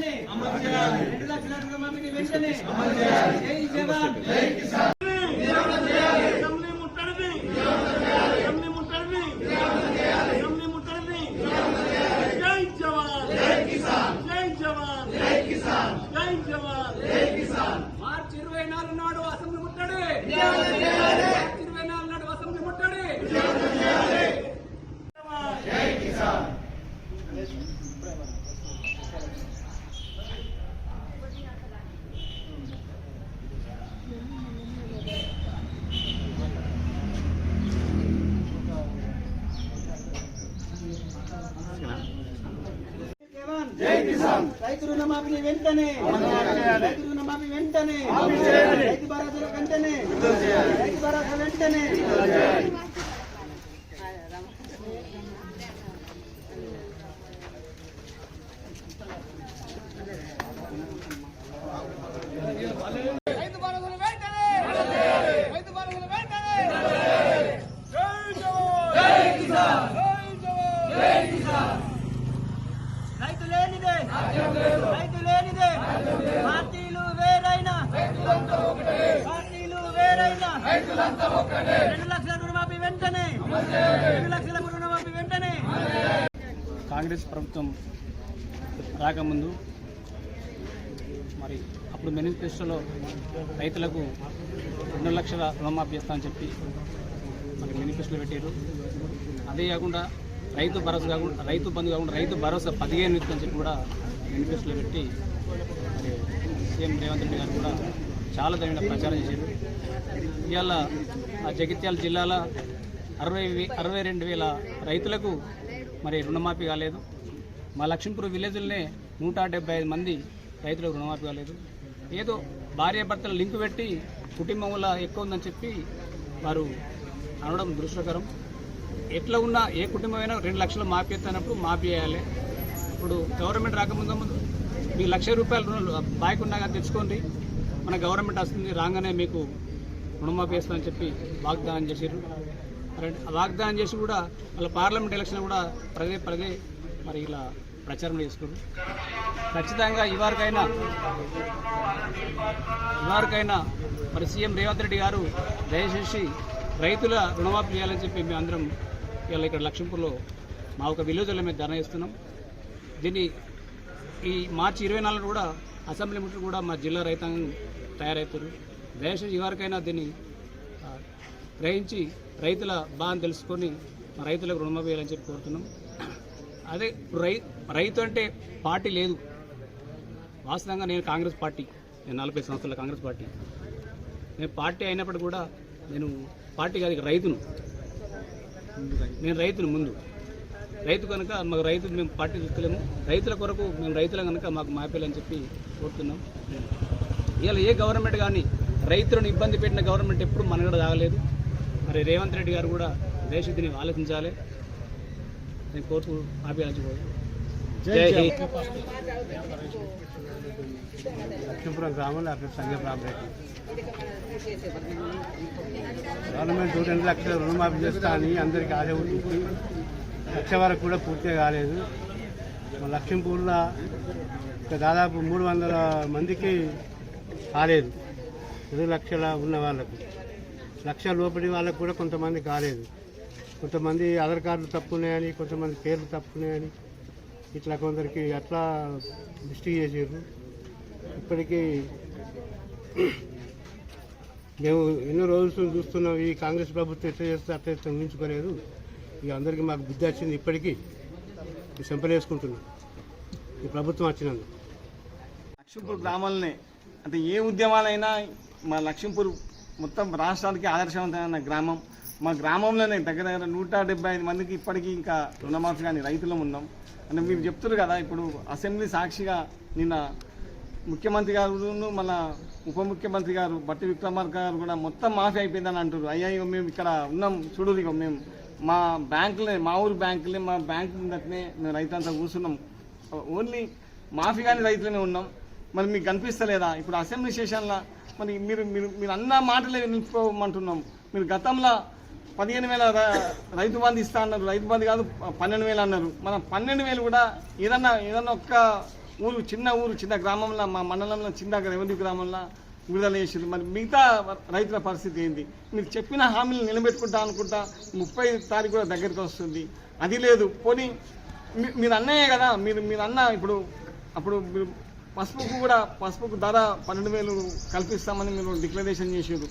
వెంటనే అమలు చేయాలి. రెండు లక్షల రుణమాఫీని వెంటనే అమలు చేయాలి. జై జవాన్. జై కిసాన్ ముట్టడిని అసెంబ్లీ ముట్టడిని అసెంబ్లీ ముట్టడిని జై జవాన్ జై కిసాన్ జై జవాన్ జై కిసాన్ జై జవాన్ జై కిసాన్ మార్చి ఇరవై నాలుగు నాడు అసెంబ్లీ ముట్టడి మార్చి ఇరవై నాలుగు నాడు అసెంబ్లీ ముట్టడి జవాన్ జై కిసాన్ రైతు రుణమాఫీని వెంటనే. రైతు రుణమాఫీ వెంటనే రైతు భరోసా వెంటనే రైతు భరోసా వెంటనే రైతు భరోసా వెంటనే రైతు భరోసా వెంటనే జై జవాన్ జై కిసాన్ జై జవాన్ రైతు లేనిదే రైతు లేనిదే పార్టీలు వేరైనా. పార్టీలు వేరైనా. రెండు లక్షల రుణమాఫీ వెంటనే. రెండు లక్షల రుణమాఫీ వెంటనే. కాంగ్రెస్ ప్రభుత్వం రాకముందు మరి అప్పుడు మేనిఫెస్టోలో రైతులకు రెండు లక్షల రుణమాఫీ చేస్తామని చెప్పి మరి మేనిఫెస్టోలో పెట్టారు. అదే కాకుండా రైతు భరోసా కాకుండా రైతు బంధు కాకుండా రైతు భరోసా పదిహేను ఇస్తుందని చెప్పి కూడా మేనిఫెస్టోలో పెట్టి మరి సీఎం రేవంత్ రెడ్డి గారు కూడా చాలా దాని ప్రచారం చేశారు. ఇవాళ ఆ జగిత్యాల జిల్లాల అరవై అరవై రెండు వేల రైతులకు మరి రుణమాఫీ కాలేదు. మా లక్ష్మీపూర్ విలేజ్లోనే నూట డెబ్బై ఐదు మంది రైతులకు రుణమాఫీ కాలేదు. ఏదో భార్యాభర్తలు లింక్ పెట్టి కుటుంబంలో ఎక్కువ ఉందని చెప్పి వారు అనడం దృష్టకరం ఎట్లా ఉన్నా ఏ కుటుంబమైనా రెండు లక్షలు మాఫీ ఎత్తనప్పుడు మాఫీ చేయాలి. ఇప్పుడు గవర్నమెంట్ రాకముందు ముందు మీ లక్ష రూపాయలు రుణాలు బాయ్కి కానీ తెచ్చుకోండి. మన గవర్నమెంట్ వస్తుంది రాగానే మీకు రుణమాఫీ వేస్తామని చెప్పి వాగ్దానం చేశారు మరి వాగ్దానం చేసి కూడా వాళ్ళ పార్లమెంట్ ఎలక్షన్ కూడా పదే పదే మరి ఇలా ప్రచారం చేసుకున్నారు ఖచ్చితంగా ఇవారికైనా ఇవారికైనా మరి సీఎం రేవంత్ రెడ్డి గారు దయచేసి రైతుల రుణమాఫీ చేయాలని చెప్పి మేము అందరం ఇలా ఇక్కడ లక్ష్మీపూర్లో మా ఒక విలేజ్లో మేము ధర్నా చేస్తున్నాం. దీన్ని ఈ మార్చి ఇరవై నాలుగు కూడా అసెంబ్లీ ముట్టడి కూడా మా జిల్లా రైతాంగం తయారవుతారు దయచేసి ఎవరికైనా దీన్ని గ్రహించి రైతుల బాధను తెలుసుకొని మా రైతులకు రుణమాఫీ చేయాలని చెప్పి కోరుతున్నాం. అదే రై రైతు అంటే పార్టీ లేదు. వాస్తవంగా నేను కాంగ్రెస్ పార్టీ. నేను నలభై సంవత్సరాల కాంగ్రెస్ పార్టీ. నేను పార్టీ అయినప్పుడు కూడా నేను పార్టీ కాదు రైతును. నేను రైతును ముందు. రైతు కనుక మాకు రైతు మేము పార్టీ చూస్తలేము. రైతుల కొరకు మేము రైతుల కనుక మాకు మాపేయాలని చెప్పి కోరుతున్నాం. ఇవాళ ఏ గవర్నమెంట్ కానీ రైతులను ఇబ్బంది పెట్టిన గవర్నమెంట్ ఎప్పుడు మనగడ తాగలేదు. మరి రేవంత్ రెడ్డి గారు కూడా దేశ దీన్ని ఆలోచించాలి. నేను కోరుతూ ఆపేయాలని జై హింద్. లక్ష్మీపురం గ్రామంలో అక్కడ సంఘం రామరెడ్డి గవర్నమెంట్ రెండు లక్షల రుణమాఫీ చేస్తా అని అందరికీ ఆశ ఉంటుంది లక్ష వరకు కూడా పూర్తిగా కాలేదు. మా లక్ష్మీపూర్లో దాదాపు మూడు వందల మందికి కాలేదు. రెండు లక్షల ఉన్న వాళ్ళకు. లక్ష లోపలి వాళ్ళకు కూడా కొంతమంది కాలేదు. కొంతమంది ఆధార్ కార్డులు తప్పున్నాయని కొంతమంది పేర్లు తప్పున్నాయని ఇట్లా కొందరికి అట్లా దృష్టి చేసారు ఇప్పటికీ మేము ఎన్నో రోజులు చూస్తున్నాం ఈ కాంగ్రెస్ ప్రభుత్వం ఎట్లా చేస్తే అట్లా చేస్తే ఊహించుకోలేదు. ఇక అందరికీ మాకు బుద్ధి వచ్చింది ఇప్పటికీ. చెంపలేసుకుంటున్నాం. ఈ ప్రభుత్వం వచ్చినందుకు. లక్ష్మీపూర్ గ్రామాలనే అంటే ఏ ఉద్యమాలైనా మా లక్ష్మీపూర్ మొత్తం రాష్ట్రానికి ఆదర్శవంతమైన గ్రామం. మా గ్రామంలోనే దగ్గర దగ్గర నూట ఐదు మందికి ఇప్పటికీ ఇంకా రుణమాఫీ కానీ రైతులం ఉన్నాం. అంటే మీరు చెప్తారు కదా ఇప్పుడు అసెంబ్లీ సాక్షిగా నిన్న ముఖ్యమంత్రి గారు మన ఉప ముఖ్యమంత్రి గారు బట్టి విక్రమార్క గారు కూడా మొత్తం మాఫీ అయిపోయిందని అంటారు అయ్యా మేము ఇక్కడ ఉన్నాం చూడు ఇగో మేము మా బ్యాంకులే మా ఊరు బ్యాంకులే మా బ్యాంకు ముందటనే మేము రైతులంతా కూర్చున్నాం ఓన్లీ మాఫీ కానీ రైతులనే ఉన్నాం మరి మీకు కనిపిస్తలేదా ఇప్పుడు అసెంబ్లీ సెషన్లో మరి మీరు మీరు మీరు అన్న మాటలే నిలుపుకోమంటున్నాం మీరు గతంలో పదిహేను వేల రైతు బంధు ఇస్తా అన్నారు. రైతు బంధు కాదు పన్నెండు వేలు అన్నారు. మన పన్నెండు వేలు కూడా ఏదన్నా ఏదన్నా ఒక్క ఊరు చిన్న ఊరు చిన్న గ్రామంలో మా మండలంలో చిన్న రెవెన్యూ గ్రామంలో విడుదల చేసింది మరి మిగతా రైతుల పరిస్థితి ఏంది? మీరు చెప్పిన హామీలు నిలబెట్టుకుంటా అనుకుంటా ముప్పై తారీఖు కూడా దగ్గరికి వస్తుంది. అది లేదు. పోనీ మీ- మీరు అన్నయ్యే కదా. మీరు మీరు అన్న ఇప్పుడు అప్పుడు మీరు పసుపుకు కూడా పసుపుకు ధర పన్నెండు వేలు కల్పిస్తామని మీరు డిక్లరేషన్ చేసారు